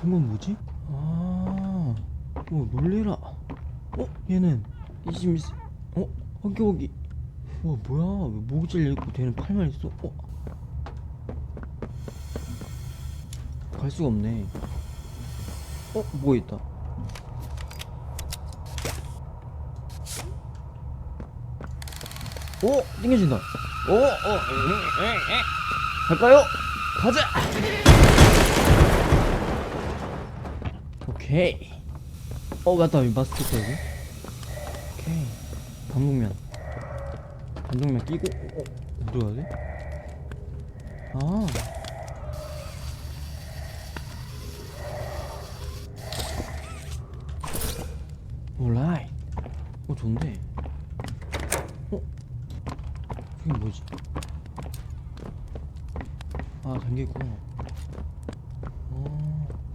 그건 뭐지? 아, 어 놀래라. 어 얘는 이심이 어 허기 허기. 와 뭐야 왜 잘려 있고 걔는 팔만 있어? 어? 갈 수가 없네. 어 뭐 있다. 오 땡겨진다. 오 어. 갈까요? 가자. 오케이. 어 맞다 이 마스크 써야지. 오케이. 반복면. 반복면 끼고 어 어디 가야 돼? 아. 올라이. 어 좋은데. 어? 이게 뭐지? 아 잠겨 있구나.